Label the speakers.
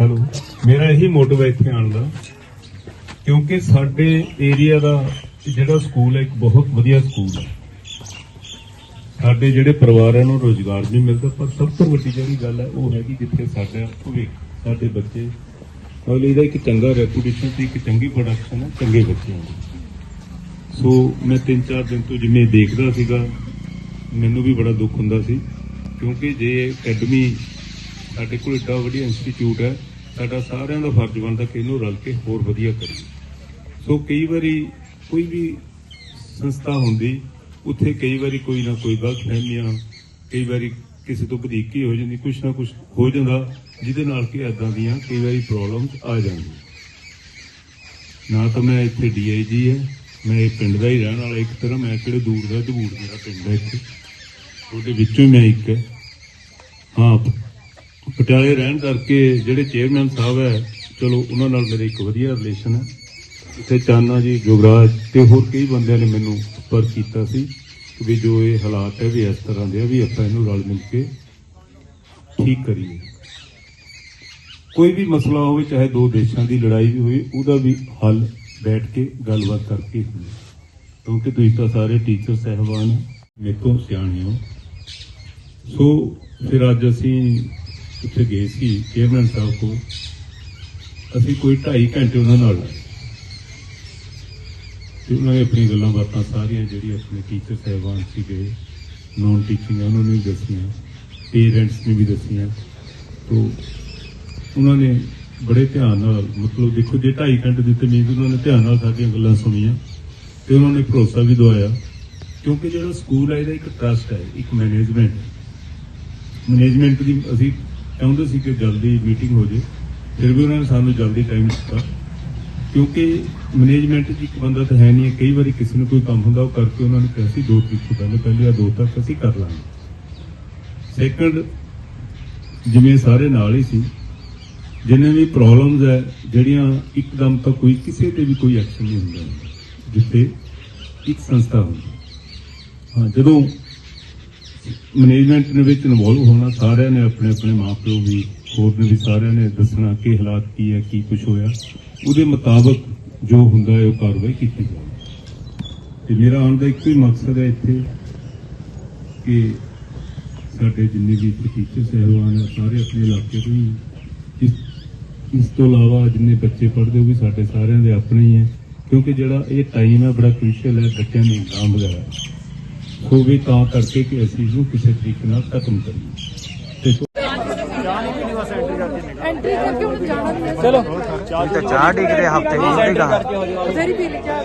Speaker 1: Hello. ਮੇਰਾ ਇਹੀ motive ਹੈ ਇੱਥੇ ਆਉਣ ਦਾ, ਕਿਉਂਕਿ ਸਾਡੇ ਏਰੀਆ ਦਾ ਜਿਹੜਾ ਸਕੂਲ ਹੈ, ਇੱਕ ਬਹੁਤ ਵਧੀਆ ਸਕੂਲ ਹੈ। ਸਾਡੇ ਜਿਹੜੇ ਪਰਿਵਾਰਾਂ ਨੂੰ ਰੋਜ਼ਗਾਰ ਵੀ ਮਿਲਦਾ, ਪਰ ਸਭ ਤੋਂ ਵੱਡੀ ਜਿਹੜੀ ਗੱਲ ਹੈ, ਉਹ ਹੈਗੀ ਜਿੱਥੇ ਸਾਡਾ ਭਵਿੱਖ ਸਾਡੇ ਬੱਚੇ, ਮਤਲਬ ਇਹਦਾ ਇੱਕ ਚੰਗਾ ਰੈਪੂਟੇਸ਼ਨ ਤੇ ਇੱਕ ਚੰਗੀ ਪ੍ਰੋਡਕਸ਼ਨ ਹੈ, ਚੰਗੇ ਬੱਚਿਆਂ ਦੀ ਸੋ ਮੈਂ ਤਿੰਨ ਚਾਰ ਦਿਨ ਤੋਂ ਜਿਵੇਂ ਦੇਖਦਾ ਸੀਗਾ, ਮੈਨੂੰ ਵੀ ਬੜਾ ਦੁੱਖ ਹੁੰਦਾ ਸੀ, ਕਿਉਂਕਿ ਜੇ ਅਕੈਡਮੀ ਸਾਡੇ ਕੋਲ ਏਡਾ ਵਧੀਆ ਇੰਸਟੀਚਿਊਟ ਹੈ, ਸਾਡਾ ਸਾਰਿਆਂ ਦਾ ਫਰਜ਼ ਬਣਦਾ ਕਿ ਇਹਨੂੰ ਰਲ ਕੇ ਹੋਰ ਵਧੀਆ ਕਰੀਏ। ਸੋ ਕਈ ਵਾਰੀ ਕੋਈ ਵੀ ਸੰਸਥਾ ਹੁੰਦੀ, ਉੱਥੇ ਕਈ ਵਾਰੀ ਕੋਈ ਨਾ ਕੋਈ ਗਲਤ ਫਹਿਮੀਆਂ, ਕਈ ਵਾਰੀ ਕਿਸੇ ਤੋਂ ਵਧੀਕੀ ਹੋ ਜਾਂਦੀ, ਕੁਛ ਨਾ ਕੁਛ ਹੋ ਜਾਂਦਾ, ਜਿਹਦੇ ਨਾਲ ਕਿ ਐਦਾਂ ਦੀਆਂ ਕਈ ਵਾਰੀ ਪ੍ਰੋਬਲਮਸ ਆ ਜਾਂਦੀਆਂ। ਨਾ ਤਾਂ ਮੈਂ ਇੱਥੇ ਡੀਆਈਜੀ ਹੈ, ਮੈਂ ਇਹ ਪਿੰਡ ਦਾ ਹੀ ਰਹਿਣ ਵਾਲਾ, ਇੱਕ ਤਰ੍ਹਾਂ ਮੈਂ ਕਿਹੜੇ ਦੂਰ ਦਾ ਦੂਰ ਮੇਰਾ ਪਿੰਡ ਹੈ ਇੱਥੇ। ਉਹਦੇ ਵਿੱਚੋਂ ਹੀ ਮੈਂ ਇੱਕ ਹੈ। ਹਾਂ ਪਟਿਆਲੇ ਰਹਿਣ ਕਰਕੇ ਜਿਹੜੇ ਚੇਅਰਮੈਨ ਸਾਹਿਬ ਹੈ, ਚਲੋ ਉਹਨਾਂ ਨਾਲ ਮੇਰੇ ਇੱਕ ਵਧੀਆ ਰਿਲੇਸ਼ਨ ਹੈ। ਇੱਥੇ ਚਾਨਾ ਜੀ ਜੁਗਰਾਜ ਤੇ ਹੋਰ ਕਈ ਬੰਦਿਆਂ ਨੇ ਮੈਨੂੰ ਪਰ ਕੀਤਾ ਸੀ ਵੀ ਜੋ ਇਹ ਹਾਲਾਤ ਹੈ ਵੀ ਇਸ ਤਰ੍ਹਾਂ ਦੇ ਆ ਵੀ ਆਪਾਂ ਇਹਨੂੰ ਰਲ ਮਿਲ ਕੇ ਠੀਕ ਕਰੀਏ। ਕੋਈ ਵੀ ਮਸਲਾ ਹੋਵੇ, ਚਾਹੇ ਦੋ ਦੇਸ਼ਾਂ ਦੀ ਲੜਾਈ ਵੀ ਹੋਵੇ, ਉਹਦਾ ਵੀ ਹੱਲ ਬੈਠ ਕੇ ਗੱਲਬਾਤ ਕਰਕੇ ਹੋਵੇ ਕਿਉਂਕਿ ਤੁਸੀਂ ਤਾਂ ਸਾਰੇ ਟੀਚਰ ਸਹਿਬਾਨ ਮੇਰੇ ਤੋਂ ਸਿਆਣੇ ਹੋ। ਸੋ ਫਿਰ ਅੱਜ ਅਸੀਂ ਉੱਥੇ ਗਏ ਸੀ, ਚੇਅਰਮੈਨ ਸਾਹਿਬ ਕੋਲ। ਅਸੀਂ ਕੋਈ 2.5 ਘੰਟੇ ਉਹਨਾਂ ਨਾਲ ਲਾਏ ਤੇ ਉਹਨਾਂ ਨੇ ਆਪਣੀ ਗੱਲਾਂ ਬਾਤਾਂ ਸਾਰੀਆਂ ਜਿਹੜੀ ਆਪਣੇ ਟੀਚਰ ਸਹਿਬਾਨ ਸੀਗੇ ਨੌਨ ਟੀਚਿੰਗ ਉਹਨਾਂ ਨੂੰ ਵੀ ਦੱਸੀਆਂ ਪੇਰੈਂਟਸ ਨੇ ਵੀ ਦੱਸੀਆਂ। ਤੋਂ ਉਹਨਾਂ ਨੇ ਬੜੇ ਧਿਆਨ ਨਾਲ, ਮਤਲਬ ਦੇਖੋ ਜੇ 2.5 ਘੰਟੇ ਦਿੱਤੇ ਮੀਨਸ ਉਹਨਾਂ ਨੇ ਧਿਆਨ ਨਾਲ ਸਾਡੀਆਂ ਗੱਲਾਂ ਸੁਣੀਆਂ ਤੇ ਉਹਨਾਂ ਨੇ ਭਰੋਸਾ ਵੀ ਦਵਾਇਆ। ਕਿਉਂਕਿ ਜਿਹੜਾ ਸਕੂਲ ਹੈ ਇਹਦਾ ਇੱਕ ਟਰਸਟ ਹੈ ਇੱਕ ਮੈਨੇਜਮੈਂਟ ਮੈਨੇਜਮੈਂਟ ਦੀ ਅਸੀਂ ਚਾਹੁੰਦੇ ਸੀ ਕਿ ਜਲਦੀ ਮੀਟਿੰਗ ਹੋ ਜੇ, ਫਿਰ ਵੀ ਉਹਨਾਂ ਨੇ ਸਾਨੂੰ ਜਲਦੀ ਟਾਈਮ ਦਿੱਤਾ ਕਿਉਂਕਿ ਮੈਨੇਜਮੈਂਟ 'ਚ ਇੱਕ ਬੰਦਾ ਤਾਂ ਹੈ ਨਹੀਂ ਹੈ। ਕਈ ਵਾਰੀ ਕਿਸੇ ਨੂੰ ਕੋਈ ਕੰਮ ਹੁੰਦਾ, ਉਹ ਕਰਕੇ ਉਹਨਾਂ ਨੇ ਕਿਹਾ ਸੀ, ਦੋ ਤਰੀਕ ਤੋਂ ਪਹਿਲੇ ਪਹਿਲੇ ਜਾਂ ਦੋ ਤੱਕ ਅਸੀਂ ਕਰ ਲਾਂਗੇ ਸੈਕੰਡ ਜਿਵੇਂ ਸਾਰੇ ਨਾਲ ਹੀ ਸੀ, ਜਿੰਨੇ ਵੀ ਪ੍ਰੋਬਲਮਸ ਹੈ, ਜਿਹੜੀਆਂ ਇੱਕਦਮ ਤਾਂ ਕੋਈ ਕਿਸੇ ਤੇ ਵੀ ਕੋਈ ਐਕਸ਼ਨ ਨਹੀਂ ਹੁੰਦਾ, ਜਿੱਥੇ ਇੱਕ ਸੰਸਥਾ ਹੁੰਦੀ ਹਾਂ, ਜਦੋਂ ਮੈਨੇਜਮੈਂਟ ਦੇ ਵਿੱਚ ਇਨਵੋਲਵ ਹੋਣਾ, ਸਾਰਿਆਂ ਨੇ ਆਪਣੇ ਆਪਣੇ ਮਾਪਿਓ ਵੀ, ਹੋਰ ਨੇ ਵੀ ਸਾਰਿਆਂ ਨੇ ਦੱਸਣਾ ਕਿ ਹਾਲਾਤ ਕੀ ਹੈ, ਕੀ ਕੁਝ ਹੋਇਆ। ਉਹਦੇ ਮੁਤਾਬਕ ਜੋ ਹੁੰਦਾ ਹੈ, ਉਹ ਕਾਰਵਾਈ ਕੀਤੀ ਜਾਵੇ ਤੇ ਮੇਰਾ ਆਉਣ ਦਾ ਇੱਕੋ ਹੀ ਮਕਸਦ ਹੈ ਇੱਥੇ ਕਿ ਸਾਡੇ ਜਿੰਨੇ ਵੀ ਇੱਥੇ ਟੀਚਰ ਸਹਿਬਾਨ ਹੈ, ਸਾਰੇ ਆਪਣੇ ਇਲਾਕੇ ਤੋਂ ਹੀ ਇਸ ਇਸ ਤੋਂ ਇਲਾਵਾ ਜਿੰਨੇ ਬੱਚੇ ਪੜ੍ਹਦੇ, ਉਹ ਵੀ ਸਾਡੇ ਸਾਰਿਆਂ ਦੇ ਆਪਣੇ ਹੀ ਹੈ। ਕਿਉਂਕਿ ਜਿਹੜਾ ਇਹ ਟਾਈਮ ਹੈ, ਬੜਾ ਕ੍ਰੂਸ਼ੀਅਲ ਹੈ, ਬੱਚਿਆਂ ਦੇ ਇਗਜ਼ਾਮ ਵਗੈਰਾ। ਸੋ ਵੀ ਤਾਂ ਕਰਕੇ ਕਿ ਅਸੀਂ ਇਹਨੂੰ ਕਿਸੇ ਤਰੀਕੇ ਨਾਲ ਖਤਮ ਕਰੀਏ ਤੇ
Speaker 2: ਐਂਟਰੀ ਕਰਕੇ ਹੁਣ ਜਾਣਾ ਨਹੀਂ ਹੈ
Speaker 3: ਚਲੋ
Speaker 4: ਇਹ ਤਾਂ ਚਾਹ ਡਿਗਰੇ ਹਫ਼ਤੇ ਦੀ
Speaker 3: ਸੈਂਟਰ
Speaker 4: ਗਾ
Speaker 3: ਕਰਕੇ ਹੋ ਜਾਓ
Speaker 2: ਉਧਰ ਹੀ ਪੀ ਲਈ ਚਾਹ